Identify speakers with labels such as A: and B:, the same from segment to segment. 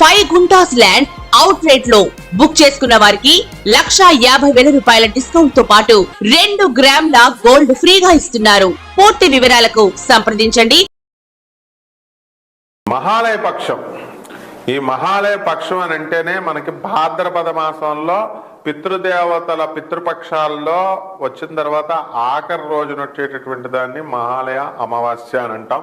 A: Five guntas land out రేట్లో book చేసుకున్న వారికి లక్షా యాభై వేల రూపాయల డిస్కౌంట్తో పాటు రెండు గ్రాముల గోల్డ్ ఫ్రీగా ఇస్తున్నారు. పూర్తి వివరాలకు సంప్రదించండి.
B: మహాలయ పక్షం. ఈ మహాలయ పక్షం అని అంటేనే మనకి భాద్రపద మాసంలో పితృదేవతల పితృపక్షాల్లో వచ్చిన తర్వాత ఆఖరి రోజున వచ్చేటటువంటి దాన్ని మహాలయ అమావాస్య అని అంటాం.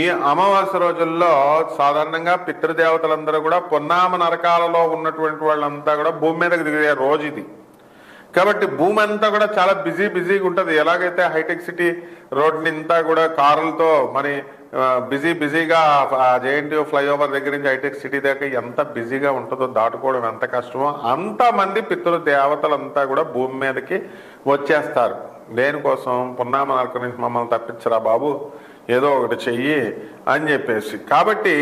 B: ఈ అమావాస్య రోజుల్లో సాధారణంగా పితృదేవతలందరూ కూడా పొన్నామ నరకాలలో ఉన్నటువంటి వాళ్ళంతా కూడా భూమి మీదకి దిగే రోజు ఇది. కాబట్టి భూమి అంతా కూడా చాలా బిజీ బిజీగా ఉంటుంది. ఎలాగైతే హైటెక్ సిటీ రోడ్ కూడా కారులతో మరి బిజీ బిజీగా జేఎన్టీయూ ఫ్లైఓవర్ దగ్గర నుంచి హైటెక్ సిటీ దాకా ఎంత బిజీగా ఉంటుందో దాటుకోవడం ఎంత కష్టమో అంతమంది పితృ దేవతలంతా కూడా భూమి మీదకి వచ్చేస్తారు. దేనికోసం? పున్నామ నరకం నుంచి మమ్మల్ని తప్పించరా బాబు? ఏదో ఒకటి చెయ్యి అని చెప్పేసి. కాబట్టి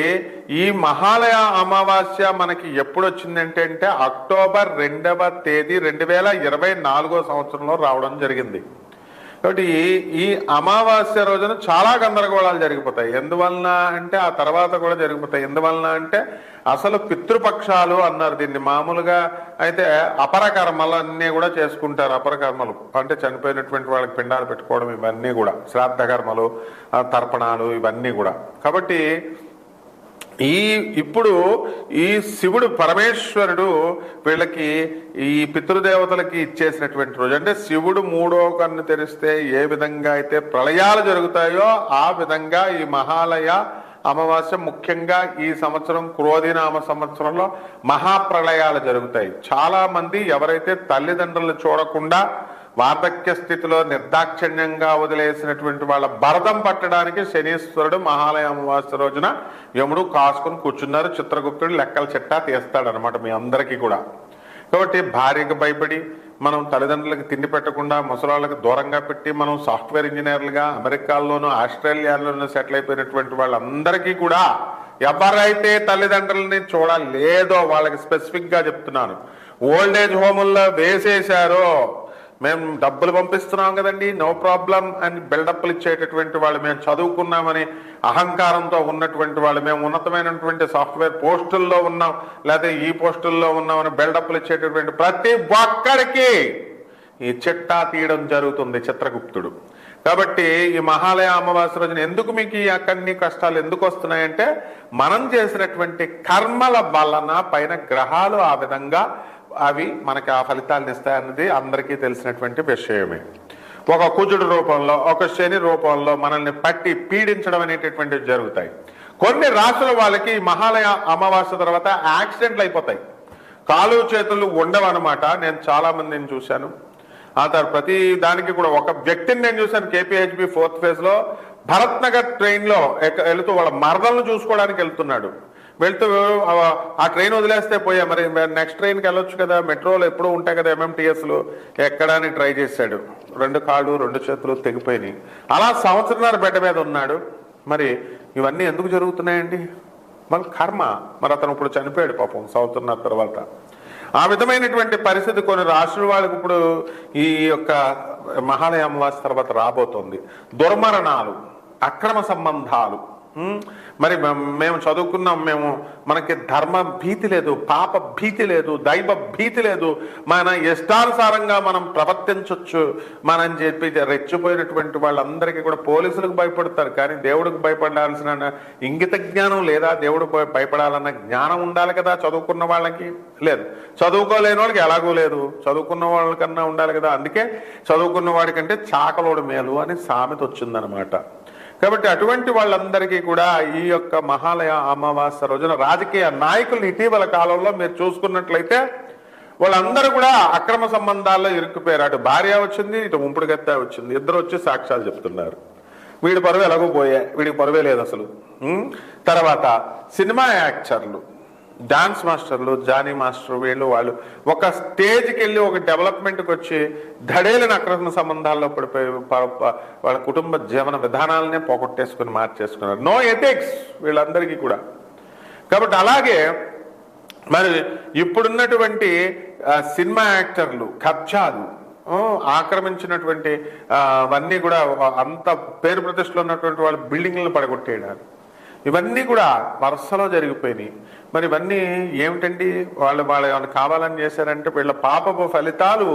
B: ఈ మహాలయ అమావాస్య మనకి ఎప్పుడు వచ్చిందంటే అంటే అక్టోబర్ రెండవ తేదీ రెండు వేల ఇరవై నాలుగో సంవత్సరంలో రావడం జరిగింది. కాబట్టి ఈ- అమావాస్య రోజున చాలా గందరగోళాలు జరిగిపోతాయి. ఎందువలన అంటే ఆ తర్వాత కూడా జరిగిపోతాయి. ఎందువలన అంటే అసలు పితృపక్షాలు అన్నారు దీన్ని. మామూలుగా అయితే అపర కర్మలు అన్నీ కూడా చేసుకుంటారు అపర కర్మలు అంటే చనిపోయినటువంటి వాళ్ళకి పిండాలు పెట్టుకోవడం ఇవన్నీ కూడా. శ్రాద్ధ కర్మలు తర్పణాలు ఇవన్నీ కూడా. కాబట్టి ఈ ఇప్పుడు ఈ శివుడు పరమేశ్వరుడు వీళ్ళకి ఈ పితృదేవతలకి ఇచ్చేసినటువంటి రోజు. అంటే శివుడు మూడో కన్ను తెరిస్తే ఏ విధంగా అయితే ప్రళయాలు జరుగుతాయో ఆ విధంగా ఈ మహాలయ అమావాస్య ముఖ్యంగా ఈ సంవత్సరం క్రోధినామ సంవత్సరంలో మహాప్రళయాలు జరుగుతాయి. చాలా మంది ఎవరైతే తల్లిదండ్రులు చూడకుండా వార్ధక్య స్థితిలో నిర్దాక్షిణ్యంగా వదిలేసినటువంటి వాళ్ళ భరతం పట్టడానికి శనీశ్వరుడు మహాలయ అమావాస్య రోజున యముడు కాసుకుని కూర్చున్నారు. చిత్రగుప్తుడు లెక్కల చిట్టా తీస్తాడనమాట మీ అందరికీ కూడా. కాబట్టి భార్యకు భయపడి మనం తల్లిదండ్రులకు తిండి పెట్టకుండా ముసలాళ్ళకి దూరంగా పెట్టి మనం సాఫ్ట్వేర్ ఇంజనీర్లుగా అమెరికాల్లోనూ ఆస్ట్రేలియాలోనూ సెటిల్ అయిపోయినటువంటి వాళ్ళందరికీ కూడా ఎవరైతే తల్లిదండ్రులని చూడలేదో వాళ్ళకి స్పెసిఫిక్గా చెప్తున్నాను. ఓల్డేజ్ హోముల్లో వేసేశారో మేము డబ్బులు పంపిస్తున్నాం కదండి నో ప్రాబ్లం అని బిల్డప్లు ఇచ్చేటటువంటి వాళ్ళు మేము చదువుకున్నామని అహంకారంతో ఉన్నటువంటి వాళ్ళు మేము ఉన్నతమైనటువంటి సాఫ్ట్వేర్ పోస్టుల్లో ఉన్నాం లేకపోతే ఈ పోస్టుల్లో ఉన్నామని బిల్డప్లు ఇచ్చేటటువంటి ప్రతి ఒక్కడికి ఈ చిట్టా తీయడం జరుగుతుంది చిత్రగుప్తుడు. కాబట్టి ఈ మహాలయ అమావాస్య రోజున ఎందుకు మీకు ఈ అక్కడిని కష్టాలు ఎందుకు వస్తున్నాయంటే మనం చేసినటువంటి కర్మల వలన పైన గ్రహాలు ఆ విధంగా అవి మనకి ఆ ఫలితాలను ఇస్తాయన్నది అందరికీ తెలిసినటువంటి విషయమే. ఒక కుజుడు రూపంలో ఒక శని రూపంలో మనల్ని పట్టి పీడించడం అనేటటువంటివి జరుగుతాయి. కొన్ని రాసుల వాళ్ళకి మహాలయ అమావాస్య తర్వాత యాక్సిడెంట్లు అయిపోతాయి. కాలు చేతులు ఉండవన్నమాట. నేను చాలా మందిని చూశాను. ఆ తర్వాత ప్రతి దానికి కూడా ఒక వ్యక్తిని నేను చూశాను కేపీహెచ్బి ఫోర్త్ ఫేజ్లో. భరత్ నగర్ ట్రైన్లో వెళుతూ వాళ్ళ మరదలను చూసుకోవడానికి వెళ్తున్నాడు. వెళ్తూ ఆ- ట్రైన్ వదిలేస్తే పోయా. మరి నెక్స్ట్ ట్రైన్కి వెళ్ళొచ్చు కదా. మెట్రోలో ఎప్పుడూ ఉంటాయి కదా ఎంఎంటీఎస్లు. ఎక్కడాని ట్రై చేశాడు. రెండు కాళ్ళు రెండు చేతులు తెగిపోయినాయి. అలా సంవత్సరాల బిడ్డ మీద ఉన్నాడు. మరి ఇవన్నీ ఎందుకు జరుగుతున్నాయండి? మన కర్మ. మరి అతను ఇప్పుడు చనిపోయాడు పాపం సంవత్సరాల తర్వాత. ఆ విధమైనటువంటి పరిస్థితి కొన్ని రాష్ట్రాల వాళ్ళకి ఇప్పుడు ఈ యొక్క మహాలయ అమావాస్య తర్వాత రాబోతోంది. దుర్మరణాలు అక్రమ సంబంధాలు మరి మేము చదువుకున్నాం మేము మనకి ధర్మ భీతి లేదు పాప భీతి లేదు దైవ భీతి లేదు. మన ఇష్టానుసారంగా మనం ప్రవర్తించవచ్చు మనం చెప్పి రెచ్చిపోయినటువంటి వాళ్ళందరికీ కూడా పోలీసులకు భయపడతారు. కానీ దేవుడికి భయపడాల్సిన ఇంగిత జ్ఞానం లేదా దేవుడు భయపడాలన్న జ్ఞానం ఉండాలి కదా చదువుకున్న వాళ్ళకి? లేదు. చదువుకోలేని వాళ్ళకి ఎలాగూ లేదు. చదువుకున్న వాళ్ళకన్నా ఉండాలి కదా. అందుకే చదువుకున్న వాడికంటే చాకలోడు మేలు అని సామెత వచ్చిందనమాట. కాబట్టి అటువంటి వాళ్ళందరికీ కూడా ఈ యొక్క మహాలయ అమావాస్య రోజున రాజకీయ నాయకులు ఇటీవల కాలంలో మీరు చూసుకున్నట్లయితే వాళ్ళందరూ కూడా అక్రమ సంబంధాల్లో ఇరుక్కుపోయారు. అటు భార్య వచ్చింది ఇటు ఉంపుడుగత్త వచ్చింది. ఇద్దరు వచ్చి సాక్ష్యాలు చెప్తున్నారు. వీడి పరువు ఎలాగో పోయే వీడికి పరువే లేదు అసలు. తర్వాత సినిమా యాక్టర్లు. డాన్స్ మాస్టర్లు జానీ మాస్టర్ వీళ్ళు వాళ్ళు. ఒక స్టేజ్కి వెళ్ళి ఒక డెవలప్మెంట్కి వచ్చి ధడేలని అక్రమ సంబంధాల్లో పడిపోయి వాళ్ళ కుటుంబ జీవన విధానాలనే పోగొట్టేసుకుని మార్చేసుకున్నారు. నో ఎథిక్స్ వీళ్ళందరికీ కూడా. కాబట్టి అలాగే మరి ఇప్పుడున్నటువంటి సినిమా యాక్టర్లు కబ్జాలు ఆక్రమించినటువంటి అవన్నీ కూడా అంత పేరు ప్రతిష్టలు ఉన్నటువంటి వాళ్ళ బిల్డింగ్లను పడగొట్టేయడాలు. ఇవన్నీ కూడా వరుసలో జరిగిపోయినాయి. మరి ఇవన్నీ ఏమిటండి? వాళ్ళు వాళ్ళు ఏమైనా కావాలని చేశారంటే వీళ్ళ పాపపు ఫలితాలు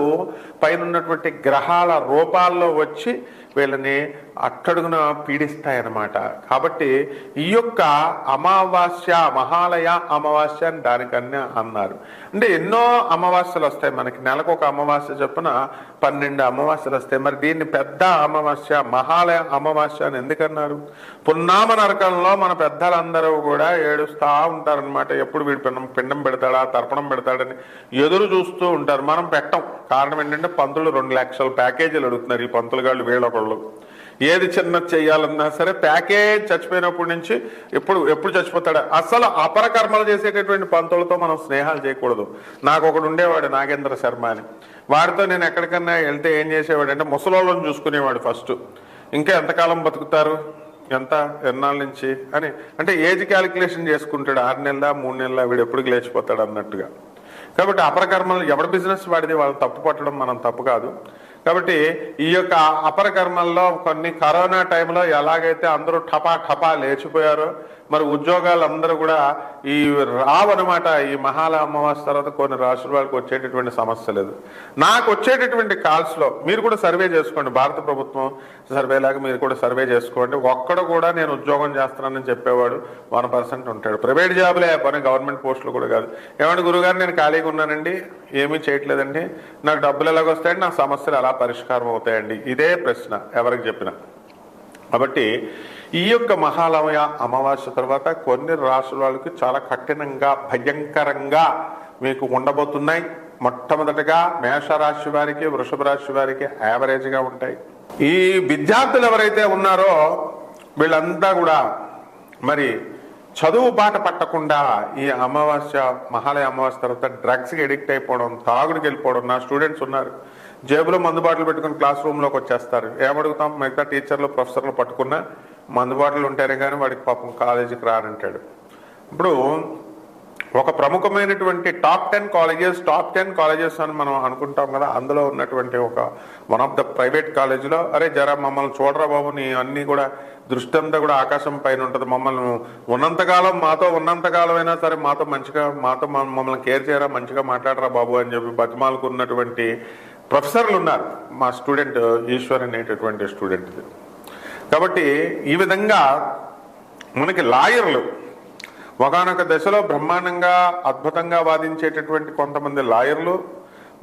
B: పైన ఉన్నటువంటి గ్రహాల రూపాల్లో వచ్చి వీళ్ళని అట్టడుగున పీడిస్తాయన్నమాట. కాబట్టి ఈ యొక్క అమావాస్య మహాలయ అమావాస్య అని దానికన్నా అన్నారు. అంటే ఎన్నో అమావాస్యలు వస్తాయి. మనకి నెలకు ఒక అమావాస్య చొప్పున పన్నెండు అమావాస్యలు వస్తాయి. మరి దీన్ని పెద్ద అమావాస్య మహాలయ అమావాస్య అని ఎందుకన్నారు? పున్నామ నరకంలో మన పెద్దలందరూ కూడా ఏడుస్తూ ఉంటారనమాట ఎప్పుడు వీడు పిండం పిండం పెడతాడా తర్పణం పెడతాడని ఎదురు చూస్తూ ఉంటారు. మనం పెట్టం. కారణం ఏంటంటే పంతులు రెండు లక్షల ప్యాకేజీలు అడుగుతున్నారు. ఈ పంతులు గాళ్ళు వీళ్ళొకళ్ళు. ఏది చిన్నది చేయాలన్నా సరే ప్యాకేజ్ చచ్చిపోయినప్పటి నుంచి ఎప్పుడు ఎప్పుడు చచ్చిపోతాడు? అసలు అపరకర్మలు చేసేటటువంటి పంతులతో మనం స్నేహాలు చేయకూడదు. నాకు ఒకడు ఉండేవాడు నాగేంద్ర శర్మ అని. వాడితో నేను ఎక్కడికన్నా వెళ్తే ఏం చేసేవాడు అంటే ముసలోళ్ళని చూసుకునేవాడు ఫస్ట్. ఇంకా ఎంతకాలం బతుకుతారు? ఎంత? ఎన్నాళ్ళ నుంచి? అని. అంటే ఏజ్ క్యాలిక్యులేషన్ చేసుకుంటాడు. ఆరు నెలల మూడు నెలల వీడు ఎప్పుడు లేచిపోతాడు అన్నట్టుగా. కాబట్టి అపరకర్మలు ఎవరి బిజినెస్ వాడిది? వాళ్ళు తప్పు పట్టడం మనం తప్పు కాదు. కాబట్టి ఈ యొక్క అపర కర్మల్లో కొన్ని కరోనా టైంలో ఎలాగైతే అందరూ ఠపా ఠపా లేచిపోయారో మరి ఉద్యోగాలు అందరూ కూడా ఈ రావనమాట ఈ మహాల అమావాస్య తర్వాత కొన్ని రాష్ట్రాల వాళ్ళకి వచ్చేటటువంటి సమస్య లేదు. నాకు వచ్చేటటువంటి కాల్స్లో మీరు కూడా సర్వే చేసుకోండి భారత ప్రభుత్వం సర్వేలాగా మీరు కూడా సర్వే చేసుకోండి. ఒక్కడ కూడా నేను ఉద్యోగం చేస్తున్నానని చెప్పేవాడు వన్ పర్సెంట్ ఉంటాడు. ప్రైవేట్ జాబులే పని గవర్నమెంట్ పోస్టులు కూడా కాదు. ఏమంటే గురుగారు నేను ఖాళీగా ఉన్నానండి. ఏమీ చేయట్లేదండి. నాకు డబ్బులు ఎలాగ వస్తాయండి? నా సమస్యలు ఎలా పరిష్కారం అవుతాయండి? ఇదే ప్రశ్న ఎవరికి చెప్పినా. కాబట్టి ఈ యొక్క మహాలవయ అమావాస్య తర్వాత కొన్ని రాష్ట్రాల వాళ్ళకి చాలా కఠినంగా భయంకరంగా మీకు ఉండబోతున్నాయి. మొట్టమొదటిగా మేషరాశి వారికి వృషభ రాశి వారికి యావరేజ్గా ఉంటాయి. ఈ విద్యార్థులు ఎవరైతే ఉన్నారో వీళ్ళంతా కూడా మరి చదువు బాట పట్టకుండా ఈ అమావాస్య మహాలయ అమావాస్య తర్వాత డ్రగ్స్కి ఎడిక్ట్ అయిపోవడం తాగుడికి వెళ్ళిపోవడం నా స్టూడెంట్స్ ఉన్నారు. జేబులో మందు బాటలు పెట్టుకుని క్లాస్ రూమ్లోకి వచ్చేస్తారు. ఏమడుగుతాం మిగతా టీచర్లు ప్రొఫెసర్లు పట్టుకున్న మందు బాటలు ఉంటారే కానీ వాడికి పాపం కాలేజీకి రానంటాడు. ఇప్పుడు ఒక ప్రముఖమైనటువంటి top ten colleges top ten colleges అని మనం అనుకుంటాం కదా అందులో ఉన్నటువంటి ఒక వన్ ఆఫ్ ద ప్రైవేట్ కాలేజీలో అరే జరా మమ్మల్ని చూడరా బాబు నీ అన్ని కూడా దృష్టి అంతా కూడా ఆకాశం పైన ఉంటుంది మమ్మల్ని ఉన్నంతకాలం మాతో ఉన్నంతకాలం అయినా సరే మాతో మంచిగా మాతో మమ్మల్ని కేర్ చేయరా మంచిగా మాట్లాడరా బాబు అని చెప్పి బతిమాలుకున్నటువంటి ప్రొఫెసర్లు ఉన్నారు మా స్టూడెంట్ ఈశ్వర్ అనేటటువంటి స్టూడెంట్ కాబట్టి ఈ విధంగా మనకి లాయర్లు ఒకనొక దశలో బ్రహ్మాండంగా అద్భుతంగా వాదించేటటువంటి కొంతమంది లాయర్లు.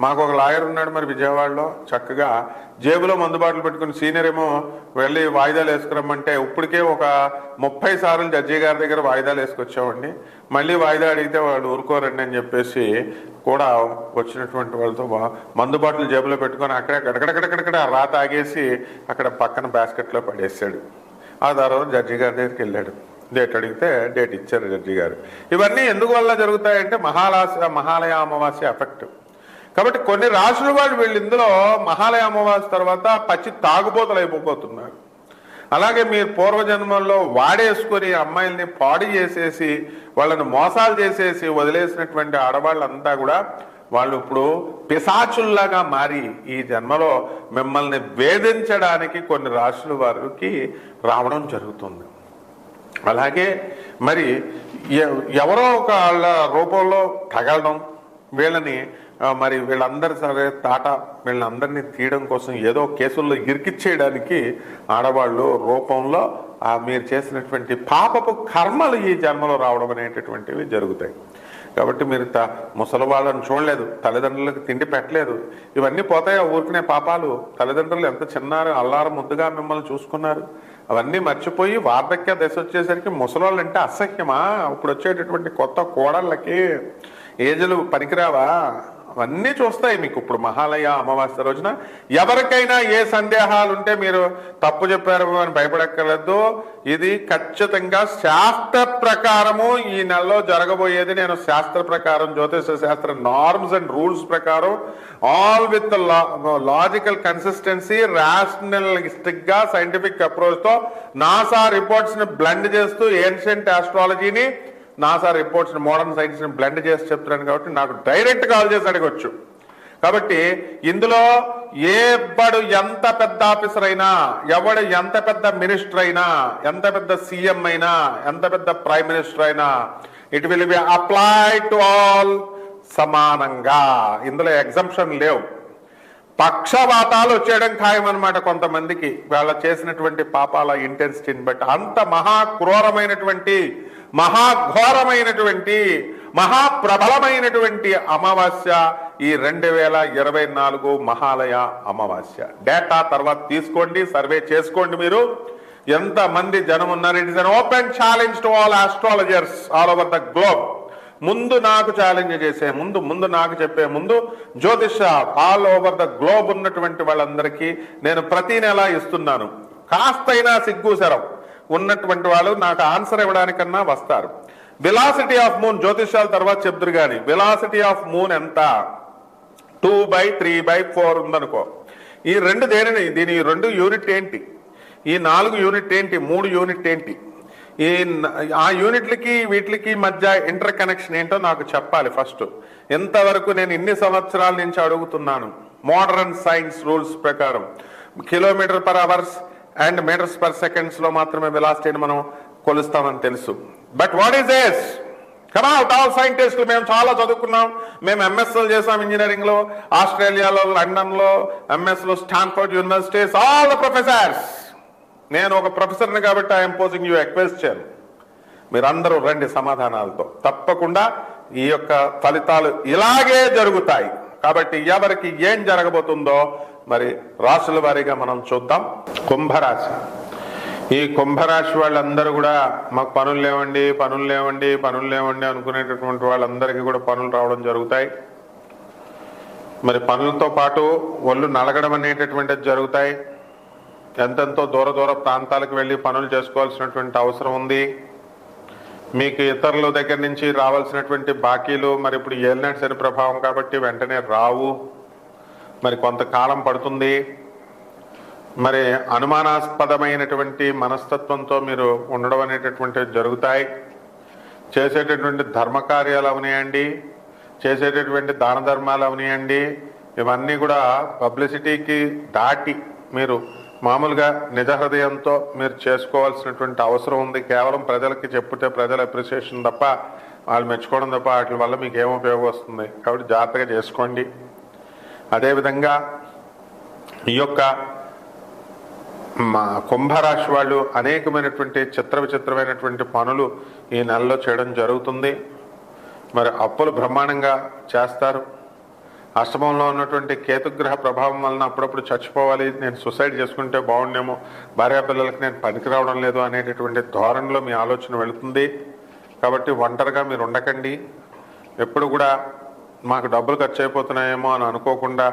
B: మాకు ఒక లాయర్ ఉన్నాడు మరి విజయవాడలో. చక్కగా జేబులో మందుబాటులు పెట్టుకుని సీనియర్ ఏమో వెళ్ళి వాయిదాలు వేసుకురమ్మంటే ఇప్పటికే ఒక ముప్పై సార్లు జడ్జి గారి దగ్గర వాయిదాలు వేసుకొచ్చామండి మళ్ళీ వాయిదా అడిగితే వాళ్ళు ఊరుకోరండి అని చెప్పేసి కూడా వచ్చినటువంటి వాళ్ళతో వా- జేబులో పెట్టుకొని అక్కడే గడగడగడగడ రా తాగేసి అక్కడ పక్కన బాస్కెట్లో పడేసాడు. ఆ తర్వాత జడ్జి గారి దగ్గరికి వెళ్ళాడు. డేట్ అడిగితే డేట్ ఇచ్చారు జడ్జి గారు. ఇవన్నీ ఎందుకు వల్ల జరుగుతాయంటే మహాలాస మహాలయ అమావాస్య ఎఫెక్ట్. కాబట్టి కొన్ని రాసుల వాళ్ళు వీళ్ళు ఇందులో మహాలయ అమావాస్య తర్వాత పచ్చి తాగుబోతలు అయిపోతున్నారు. అలాగే మీరు పూర్వజన్మల్లో వాడేసుకొని అమ్మాయిల్ని పాడి చేసేసి వాళ్ళని మోసాలు చేసేసి వదిలేసినటువంటి ఆడవాళ్ళంతా కూడా వాళ్ళు ఇప్పుడు పిశాచుల్లాగా మారి ఈ జన్మలో మిమ్మల్ని వేధించడానికి కొన్ని రాసుల వారికి రావడం జరుగుతుంది. అలాగే మరి ఎవరో ఒక వాళ్ళ రూపంలో తగలడం వీళ్ళని మరి వీళ్ళందరి సరే తాట వీళ్ళందరినీ తీయడం కోసం ఏదో కేసుల్లో ఇరికిచ్చేయడానికి ఆడవాళ్ళు రూపంలో మీరు చేసినటువంటి పాపపు కర్మలు ఈ జన్మలో రావడం అనేటటువంటివి జరుగుతాయి. కాబట్టి మీరు త ముసలి వాళ్ళని చూడలేదు తల్లిదండ్రులకు తిండి పెట్టలేదు ఇవన్నీ పోతాయి ఆ ఊరికనే పాపాలు? తల్లిదండ్రులు ఎంత చిన్నారు అల్లారం ముద్దుగా మిమ్మల్ని చూసుకున్నారు? అవన్నీ మర్చిపోయి వార్ధక్య దశ వచ్చేసరికి ముసలోళ్ళు అంటే అసహ్యమా? ఇప్పుడు వచ్చేటటువంటి కొత్త కోడళ్ళకి ఏజలు పనికిరావా? అవన్నీ చూస్తాయి మీకు. ఇప్పుడు మహాలయ అమావాస్య రోజున ఎవరికైనా ఏ సందేహాలు ఉంటే మీరు తప్పు చెప్పారు అని భయపడక్కర్లేదు. ఇది ఖచ్చితంగా శాస్త్ర ప్రకారము ఈ నెలలో జరగబోయేది. నేను శాస్త్ర ప్రకారం జ్యోతిష శాస్త్ర నార్మ్స్ అండ్ రూల్స్ ప్రకారం ఆల్ విత్ లాజికల్ కన్సిస్టెన్సీ రాషనలిస్టిక్గా సైంటిఫిక్ అప్రోచ్తో నాసా రిపోర్ట్స్ని బ్లెండ్ చేస్తూ ఏన్షియంట్ ఆస్ట్రాలజీని నాసా రిపోర్ట్స్ మోడర్న్ సైన్స్ని బ్లెండ్ చేసి చెప్తున్నాను కాబట్టి నాకు డైరెక్ట్ కాల్ చేసి అడగొచ్చు. కాబట్టి ఇందులో ఏ ఎంత పెద్ద ఆఫీసర్ అయినా ఎవడు ఎంత పెద్ద మినిస్టర్ అయినా ఎంత పెద్ద సీఎం అయినా ఎంత పెద్ద ప్రైమ్ మినిస్టర్ అయినా it will be apply to all సమానంగా. ఇందులో ఎగ్జంప్షన్ లేవు. పక్షవాతాలు వచ్చేయడం ఖాయం అనమాట కొంతమందికి. వాళ్ళ చేసినటువంటి పాపాల ఇంటెన్సిటీని బట్టి అంత మహాక్రూరమైనటువంటి మహాఘోరమైనటువంటి మహాప్రబలమైనటువంటి అమావాస్య ఈ రెండు వేల ఇరవై నాలుగు మహాలయ అమావాస్య. డేటా తర్వాత తీసుకోండి సర్వే చేసుకోండి మీరు. ఎంత మంది జనం ఉన్నారు? It is an open challenge to all astrologers all over the globe ముందు నాకు ఛాలెంజ్ చేసే ముందు ముందు నాకు చెప్పే ముందు జ్యోతిష ఆల్ ఓవర్ ద గ్లోబ్ ఉన్నటువంటి వాళ్ళందరికీ నేను ప్రతి నెల ఇస్తున్నాను. కాస్తైనా సిగ్గు శరం. ఉన్నటువంటి వాళ్ళు నాకు ఆన్సర్ ఇవ్వడానికన్నా వస్తారు. వెలాసిటీ ఆఫ్ మూన్ జ్యోతిష్యాల తర్వాత చెప్తురు కానీ వెలాసిటీ ఆఫ్ మూన్ ఎంత? Two by three by four ఉందనుకో. ఈ రెండు దేనిని దీని రెండు యూనిట్ ఏంటి? ఈ నాలుగు యూనిట్ ఏంటి? మూడు యూనిట్ ఏంటి? ఈ ఆ యూనిట్లకి వీటికి మధ్య ఇంటర్ కనెక్షన్ ఏంటో నాకు చెప్పాలి ఫస్ట్ ఎంతవరకు నేను ఇన్ని సంవత్సరాల నుంచి అడుగుతున్నాను? మోడర్న్ సైన్స్ రూల్స్ ప్రకారం. Kilometre per hours and metres per సెకండ్స్లో మాత్రమే వెలాసిటీని మనం కొలుస్తామని తెలుసు. But what is as come out all సైంటిస్టులు మేము చాలా చదువుకున్నాం. మేము ఎంఎస్ఎల్ చేసాం ఇంజనీరింగ్లో ఆస్ట్రేలియాలో లండన్లో M S Stanford universities all the professors నేను ఒక ప్రొఫెసర్ని కాబట్టి ఐఎమ్ పోజింగ్ యూ ఎక్వెస్షన్ మీరందరూ రండి సమాధానాలతో. తప్పకుండా ఈ యొక్క ఫలితాలు ఇలాగే జరుగుతాయి. కాబట్టి ఎవరికి ఏం జరగబోతుందో మరి రాసుల వారీగా మనం చూద్దాం. కుంభరాశి. ఈ కుంభరాశి వాళ్ళందరూ కూడా మాకు పనులు లేవండి పనులు లేవండి పనులు లేవండి అనుకునేటటువంటి వాళ్ళందరికీ కూడా పనులు రావడం జరుగుతాయి. మరి పనులతో పాటు ఒళ్ళు నలగడం అనేటటువంటిది జరుగుతాయి. ఎంతెంతో దూర దూర ప్రాంతాలకు వెళ్ళి పనులు చేసుకోవాల్సినటువంటి అవసరం ఉంది. మీకు ఇతరుల దగ్గర నుంచి రావాల్సినటువంటి బాకీలు మరి ఇప్పుడు ఏలినాటి శని ప్రభావం కాబట్టి వెంటనే రావు. మరి కొంతకాలం పడుతుంది. మరి అనుమానాస్పదమైనటువంటి మనస్తత్వంతో మీరు ఉండడం అనేటటువంటివి జరుగుతాయి. చేసేటటువంటి ధర్మకార్యాలు అవనియండి. చేసేటటువంటి దాన ధర్మాలు అవనియండి. ఇవన్నీ కూడా పబ్లిసిటీకి దాటి మీరు మామూలుగా నిజ హృదయంతో మీరు చేసుకోవాల్సినటువంటి అవసరం ఉంది. కేవలం ప్రజలకి చెప్తే ప్రజల అప్రిసియేషన్ తప్ప వాళ్ళు మెచ్చుకోవడం తప్ప వాటి వల్ల మీకు ఏం ఉపయోగం వస్తుంది? కాబట్టి జాగ్రత్తగా చేసుకోండి. అదేవిధంగా ఈ యొక్క మా కుంభరాశి వాళ్ళు అనేకమైనటువంటి చిత్ర విచిత్రమైనటువంటి పనులు ఈ నెలలో చేయడం జరుగుతుంది. మరి అప్పులు బ్రహ్మాండంగా చేస్తారు. అష్టమంలో ఉన్నటువంటి కేతుగ్రహ ప్రభావం వలన అప్పుడప్పుడు చచ్చిపోవాలి. నేను సుసైడ్ చేసుకుంటే బాగుండేమో. భార్యాపిల్లలకి నేను పనికి రావడం లేదు అనేటటువంటి ధోరణిలో మీ ఆలోచన వెళుతుంది. కాబట్టి ఒంటరిగా మీరు ఉండకండి. ఎప్పుడు కూడా మాకు డబ్బులు ఖర్చు అయిపోతున్నాయేమో అని అనుకోకుండా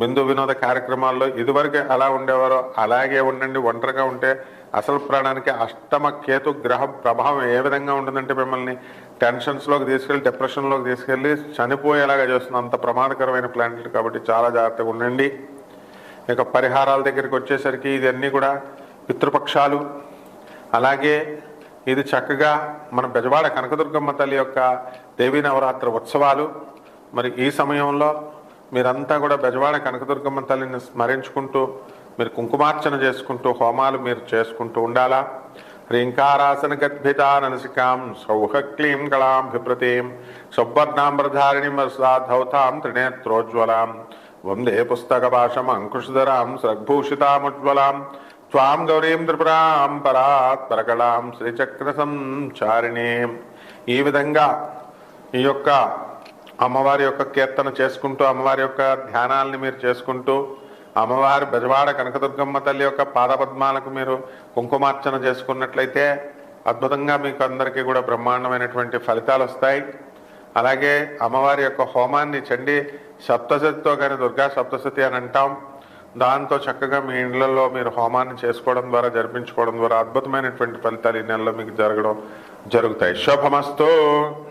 B: బిందు వినోద కార్యక్రమాల్లో ఇదివరకే అలా ఉండేవారో అలాగే ఉండండి ఒంటరిగా ఉంటే అసలు ప్రాణానికి అష్టమ కేతు గ్రహ ప్రభావం ఏ విధంగా ఉంటుందంటే మిమ్మల్ని టెన్షన్స్లోకి తీసుకెళ్ళి డిప్రెషన్లోకి తీసుకెళ్ళి చనిపోయేలాగా చేస్తుంది. అంత ప్రమాదకరమైన ప్లానెట్ కాబట్టి చాలా జాగ్రత్తగా ఉండండి. ఇక పరిహారాల దగ్గరికి వచ్చేసరికి ఇవన్నీ కూడా పితృపక్షాలు. అలాగే ఇది చక్కగా మన బెజవాడ కనకదుర్గమ్మ తల్లి యొక్క దేవీ నవరాత్రి ఉత్సవాలు. మరి ఈ సమయంలో మీరంతా కూడా బెజవాడ కనకదుర్గమ్మ తల్లిని స్మరించుకుంటూ మీరు కుంకుమార్చన చేసుకుంటూ హోమాలు మీరు చేసుకుంటూ ఉండాలా? రీంకారాసన గద్భితానసికాం సౌహ క్లీం కళాం బిభ్రతీం సాధౌతాం త్రినేత్రోజ్వలాం వందే పుస్తక భాషం అంకుశధరాం సద్భూషితాముజ్వలాం త్వాం గౌరీం త్రిపురాం పరాత్పరకళాం శ్రీచక్ర సంచారిణీం ఈ విధంగా ఈ యొక్క అమ్మవారి యొక్క కీర్తన చేసుకుంటూ అమ్మవారి యొక్క ధ్యానాల్ని మీరు చేసుకుంటూ అమ్మవారి బెజవాడ కనకదుర్గమ్మ తల్లి యొక్క పాదపద్మాలకు మీరు కుంకుమార్చన చేసుకున్నట్లయితే అద్భుతంగా మీకు అందరికీ కూడా బ్రహ్మాండమైనటువంటి ఫలితాలు వస్తాయి. అలాగే అమ్మవారి యొక్క హోమాన్ని చండి సప్తశతితో కానీ దుర్గా సప్తశతి అని అంటాం. దాంతో చక్కగా మీ ఇళ్ళలో మీరు హోమాన్ని చేసుకోవడం ద్వారా జరిపించుకోవడం ద్వారా అద్భుతమైనటువంటి ఫలితాలు ఈ నెలలో మీకు జరగడం జరుగుతాయి. శుభమస్తు.